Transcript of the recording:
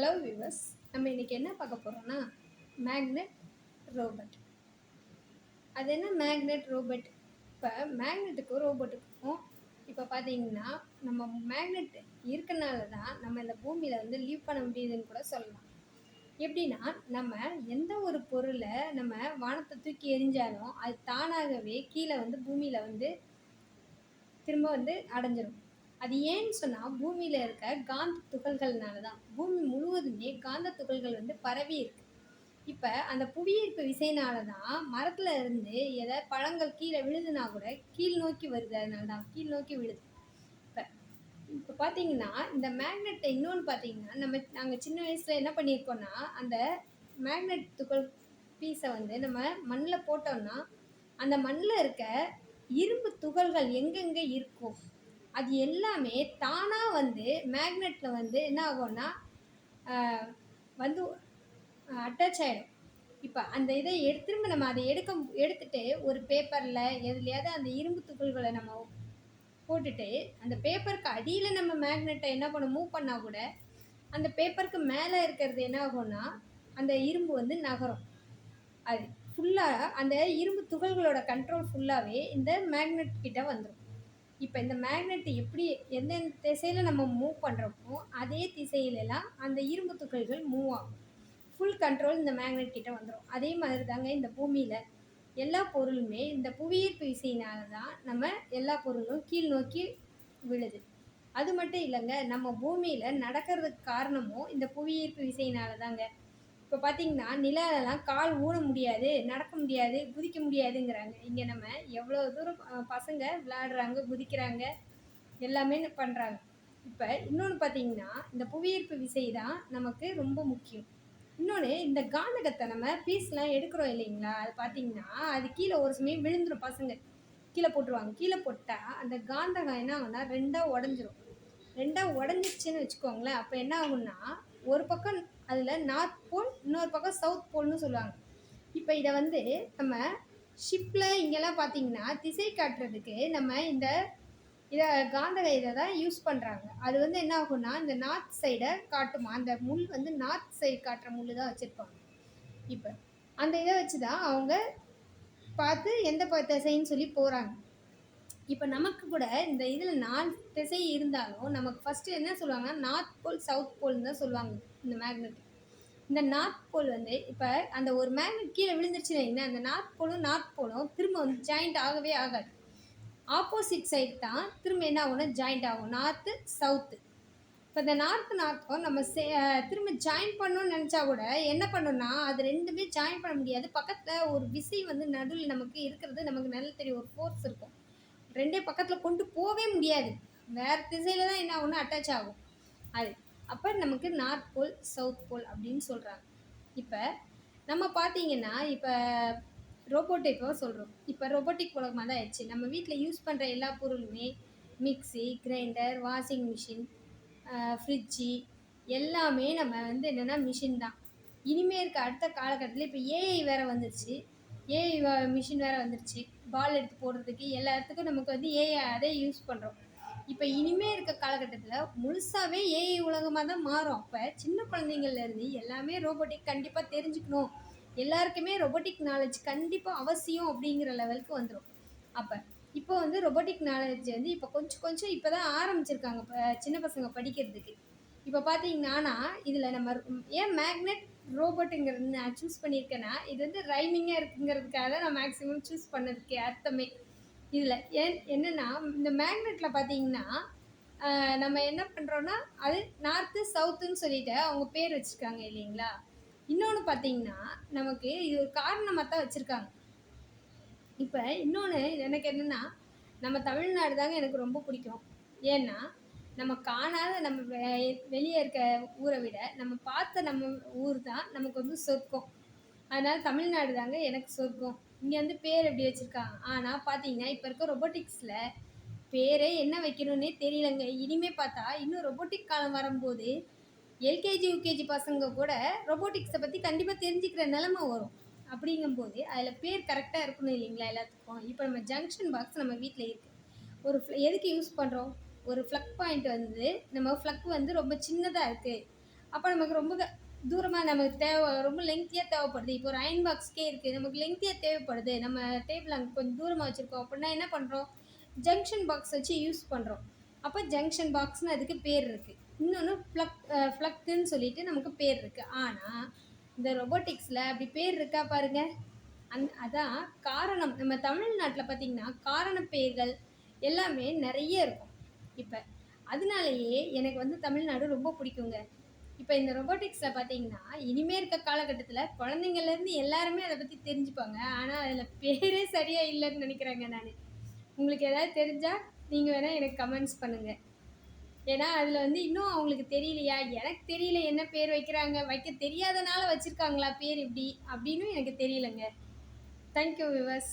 Hello viewers நம்ம இன்றைக்கி என்ன பார்க்க போகிறோன்னா மேக்னெட் ரோபோட் அது என்ன மேக்னெட் ரோபோட் இப்போ மேக்னெட்டுக்கும் ரோபோட்டுக்கும் இப்போ பார்த்தீங்கன்னா நம்ம மேக்னெட் இருக்கனால தான் நம்ம இந்த பூமியில் வந்து லீவ் பண்ண முடியுதுன்னு கூட சொல்லலாம். எப்படின்னா நம்ம எந்த ஒரு பொருளை நம்ம வானத்தை தூக்கி எரிஞ்சாலும் அது தானாகவே கீழே வந்து பூமியில் வந்து திரும்ப வந்து அடைஞ்சிரும். அது ஏன்னு சொன்னால் பூமியில் இருக்க காந்த துகள்கள்னால தான் பூமி முழுவதுமே காந்த துகள்கள் வந்து பரவி இருக்கு. இப்போ அந்த புவியீர்ப்பு விசைனால தான் மரத்தில் இருந்து எதை பழங்கள் கீழே விழுதுனா கூட கீழ் நோக்கி வருது. அதனால தான் கீழ் நோக்கி விழுது. இப்போ இப்போ பார்த்தீங்கன்னா இந்த மேக்னெட்டை இன்னொன்று பார்த்தீங்கன்னா நம்ம நாங்கள் சின்ன வயசில் என்ன பண்ணியிருக்கோம்னா அந்த மேக்னெட் துகள் பீஸை வந்து நம்ம மண்ணில் போட்டோம்னா அந்த மண்ணில் இருக்க இரும்பு துகள்கள் எங்கெங்கே இருக்கும் அது எல்லாமே தானாக வந்து மேக்னெட்டில் வந்து என்ன ஆகும்னா வந்து அட்டாச் ஆகிடும் இப்போ அந்த இதை எடுத்து திரும்ப நம்ம அதை எடுக்க எடுத்துட்டு ஒரு பேப்பரில் எதுலையாவது அந்த இரும்பு துகள்களை நம்ம போட்டுட்டு அந்த பேப்பருக்கு அடியில் நம்ம மேக்னெட்டை என்ன பண்ண மூவ் பண்ணால் கூட அந்த பேப்பருக்கு மேலே இருக்கிறது என்ன ஆகும்னா அந்த இரும்பு வந்து நகரும். அது ஃபுல்லாக அந்த இரும்பு துகள்களோட கண்ட்ரோல் ஃபுல்லாகவே இந்த மேக்னெட் கிட்ட வந்துடும் இப்போ இந்த மேக்னெட் எப்படி எந்தெந்த திசையில் நம்ம மூவ் பண்ணுறோமோ அதே திசையிலலாம் அந்த இரும்பு துகள்கள் மூவ் ஆகும். ஃபுல் கண்ட்ரோல் இந்த மேக்னெட் கிட்ட வந்துடும் அதே மாதிரி தாங்க இந்த பூமியில் எல்லா பொருளுமே இந்த புவியீர்ப்பு விசையினால தான் நம்ம எல்லா பொருளும் கீழ் நோக்கி விழுது. அது மட்டும் இல்லைங்க நம்ம பூமியில் நடக்கிறதுக்கு காரணமும் இந்த புவியீர்ப்பு விசையினால தாங்க இப்போ பார்த்தீங்கன்னா நிலாலெல்லாம் கால் ஊன முடியாது நடக்க முடியாது குதிக்க முடியாதுங்கிறாங்க. இங்கே நம்ம எவ்வளோ தூரம் பசங்க விளையாடுறாங்க குதிக்கிறாங்க எல்லாமே பண்ணுறாங்க இப்போ இன்னொன்று பார்த்தீங்கன்னா இந்த புவியீர்ப்பு விசை தான் நமக்கு ரொம்ப முக்கியம். இன்னொன்று இந்த காந்தகத்தை நம்ம பீஸ்லாம் எடுக்கிறோம் இல்லைங்களா? அது பார்த்தீங்கன்னா அது கீழே ஒரு சமயம் விழுந்துடும் பசங்க. கீழே போட்டுருவாங்க. கீழே போட்டால் அந்த காந்தகம் என்ன ஆகும்னா ரெண்டாக உடஞ்சிரும். ரெண்டாக உடஞ்சிருச்சுன்னு வச்சுக்கோங்களேன். அப்போ என்ன ஆகும்னா ஒரு பக்கம் அதில் நார்த் போல் இன்னொரு பக்கம் சவுத் போல்னு சொல்லுவாங்க. இப்போ இதை வந்து நம்ம ஷிப்பில் இங்கெல்லாம் பார்த்தீங்கன்னா திசை காட்டுறதுக்கு நம்ம இந்த இதை காந்தக இதை தான் யூஸ் பண்ணுறாங்க அது வந்து என்ன ஆகும்னா இந்த நார்த் சைடை காட்டுமா? அந்த முள் வந்து நார்த் சைடு காட்டுற முள் தான் வச்சுருப்பாங்க. இப்போ அந்த இதை வச்சு தான் அவங்க பார்த்து எந்த ப திசைன்னு சொல்லி போகிறாங்க இப்போ நமக்கு கூட இந்த இதில் நாலு திசை இருந்தாலும் நமக்கு ஃபஸ்ட்டு என்ன சொல்லுவாங்கன்னா நார்த் போல் சவுத் போல்னு தான் சொல்லுவாங்க. இந்த மேக்னெட் இந்த நார்த் போல் வந்து இப்போ அந்த ஒரு மேக்னெட் கீழே விழுந்துருச்சுன்னு வைங்களேன், அந்த நார்த் போலும் நார்த் போலும் திரும்ப வந்து ஜாயிண்ட் ஆகவே ஆகாது. ஆப்போசிட் சைடு தான் திரும்ப என்ன ஆகும்னா ஜாயிண்ட் ஆகும். நார்த்து சவுத்து இப்போ இந்த நார்த்து நார்த்தும் நம்ம சே திரும்ப ஜாயின் பண்ணணும்னு நினச்சா கூட என்ன பண்ணணும்னா அது ரெண்டுமே ஜாயின் பண்ண முடியாது. பக்கத்தில் ஒரு விசை வந்து நடுவில் நமக்கு இருக்கிறது நமக்கு நல்ல தெரியும் ஒரு ஃபோர்ஸ் இருக்கும். ரெண்டே பக்கத்தில் கொண்டு போகவே முடியாது. வேறு திசையில் தான் என்ன ஆகும்னா அட்டாச் ஆகும். அது அப்போ நமக்கு நார்த் போல் சவுத் போல் அப்படின்னு சொல்கிறாங்க இப்போ நம்ம பார்த்தீங்கன்னா இப்போ ரோபோட்டிக்காக சொல்கிறோம் இப்போ ரொபோட்டிக் உலகமாக தான் ஆயிடுச்சு. நம்ம வீட்டில் யூஸ் பண்ணுற எல்லா பொருளுமே மிக்ஸி கிரைண்டர் வாஷிங் மிஷின் ஃப்ரிட்ஜி எல்லாமே நம்ம வந்து என்னென்னா மிஷின் தான். இனிமே இருக்க அடுத்த காலகட்டத்தில் இப்போ ஏஐ வேறு வந்துருச்சு. ஏஐ மிஷின் வேறு வந்துருச்சு. பால் எடுத்து போடுறதுக்கு எல்லா இடத்துக்கும் நமக்கு வந்து ஏஐ அதே யூஸ் பண்ணுறோம் இப்போ இனிமே இருக்க காலகட்டத்தில் முழுசாகவே ஏஐ உலகமாக தான் மாறும். அப்போ சின்ன குழந்தைங்கள்லேருந்து எல்லாமே ரோபோட்டிக் கண்டிப்பாக தெரிஞ்சுக்கணும். எல்லாருக்குமே ரொபோட்டிக் நாலேஜ் கண்டிப்பாக அவசியம் அப்படிங்கிற லெவலுக்கு வந்துடும் அப்போ இப்போ வந்து ரொபோட்டிக் நாலேஜ் வந்து இப்போ கொஞ்சம் கொஞ்சம் இப்போ தான் ஆரம்பிச்சிருக்காங்க இப்போ சின்ன பசங்க படிக்கிறதுக்கு. இப்போ பார்த்தீங்கன்னா இதில் நம்ம ஏன் மேக்னெட் ரோபோட்டுங்கிறது நான் சூஸ் பண்ணியிருக்கேன்னா இது வந்து ரைமிங்காக இருக்குங்கிறதுக்காக தான் நான் மேக்ஸிமம் சூஸ் பண்ணதுக்கு அர்த்தமே. இதில் ஏன் என்னென்னா இந்த மேக்னெட்டில் பார்த்தீங்கன்னா நம்ம என்ன பண்ணுறோன்னா அது நார்த்து சவுத்துன்னு சொல்லிட்டு அவங்க பேர் வச்சுருக்காங்க இல்லைங்களா? இன்னொன்று பார்த்தீங்கன்னா நமக்கு இது ஒரு காரணமாக தான் வச்சுருக்காங்க. இப்போ இன்னொன்று எனக்கு என்னென்னா நம்ம தமிழ்நாடு தாங்க எனக்கு ரொம்ப பிடிக்கும். ஏன்னா நம்ம காணாத நம்ம வெ- வெளியே இருக்க ஊரை விட நம்ம பார்த்த நம்ம ஊர் தான் நமக்கு வந்து சொர்க்கம். அதனால் தமிழ்நாடு தாங்க எனக்கு சொர்க்கம். இங்கே வந்து பேர் எப்படி வச்சுருக்காங்க? ஆனால் பார்த்தீங்கன்னா இப்போ இருக்க ரொபோட்டிக்ஸில் பேரே என்ன வைக்கணும்னே தெரியலங்க. இனிமே பார்த்தா இன்னும் ரொபோட்டிக் காலம் வரும்போது எல்கேஜி யூகேஜி பசங்க கூட ரொபோட்டிக்ஸை பற்றி கண்டிப்பாக தெரிஞ்சுக்கிற நிலமை வரும். அப்படிங்கும்போது அதில் பேர் கரெக்டாக இருக்கணும் இல்லைங்களா எல்லாத்துக்கும்? இப்போ நம்ம ஜங்ஷன் பாக்ஸ் நம்ம வீட்டில் இருக்குது ஒரு எதுக்கு யூஸ் பண்ணுறோம் ஒரு ஃப்ளக் பாயிண்ட் வந்து நம்ம ஃப்ளக் வந்து ரொம்ப சின்னதாக இருக்குது அப்போ நமக்கு ரொம்ப தூரமாக நமக்கு தேவை ரொம்ப லெங்க்த்தியாக தேவைப்படுது. இப்போ ஒரு அயன் பாக்ஸ்க்கே இருக்குது நமக்கு லெங்க்த்தியாக தேவைப்படுது. நம்ம டேபிள் அங்கே கொஞ்சம் தூரமாக வச்சுருக்கோம் அப்படின்னா என்ன பண்ணுறோம் ஜங்ஷன் பாக்ஸ் வச்சு யூஸ் பண்ணுறோம் அப்போ ஜங்ஷன் பாக்ஸ்னு அதுக்கு பேர் இருக்குது இன்னொன்று ஃப்ளக் ஃப்ளக்குன்னு சொல்லிட்டு நமக்கு பேர் இருக்குது ஆனால் இந்த ரொபோட்டிக்ஸில் அப்படி பேர் இருக்கா பாருங்க. அந் அதான் காரணம். நம்ம தமிழ்நாட்டில் பார்த்திங்கன்னா காரண பெயர்கள் எல்லாமே நிறைய இருக்கும். இப்போ அதனாலேயே எனக்கு வந்து தமிழ்நாடு ரொம்ப பிடிக்குங்க. இப்போ இந்த ரொபோட்டிக்ஸில் பார்த்தீங்கன்னா இனிமே இருக்க காலகட்டத்தில் குழந்தைங்கள்லேருந்து எல்லாருமே அதை பற்றி தெரிஞ்சுப்பாங்க. ஆனால் அதில் பேரே சரியாக இல்லைன்னு நினைக்கிறேங்க நான். உங்களுக்கு ஏதாவது தெரிஞ்சால் நீங்கள் வேணால் எனக்கு கமெண்ட்ஸ் பண்ணுங்கள் ஏன்னா அதில் வந்து இன்னும் அவங்களுக்கு தெரியலையா? எனக்கு தெரியல என்ன பேர் வைக்கிறாங்க. வைக்க தெரியாதனால வச்சுருக்காங்களா பேர் இப்படி? அப்படின்னு எனக்கு தெரியலங்க. Thank you viewers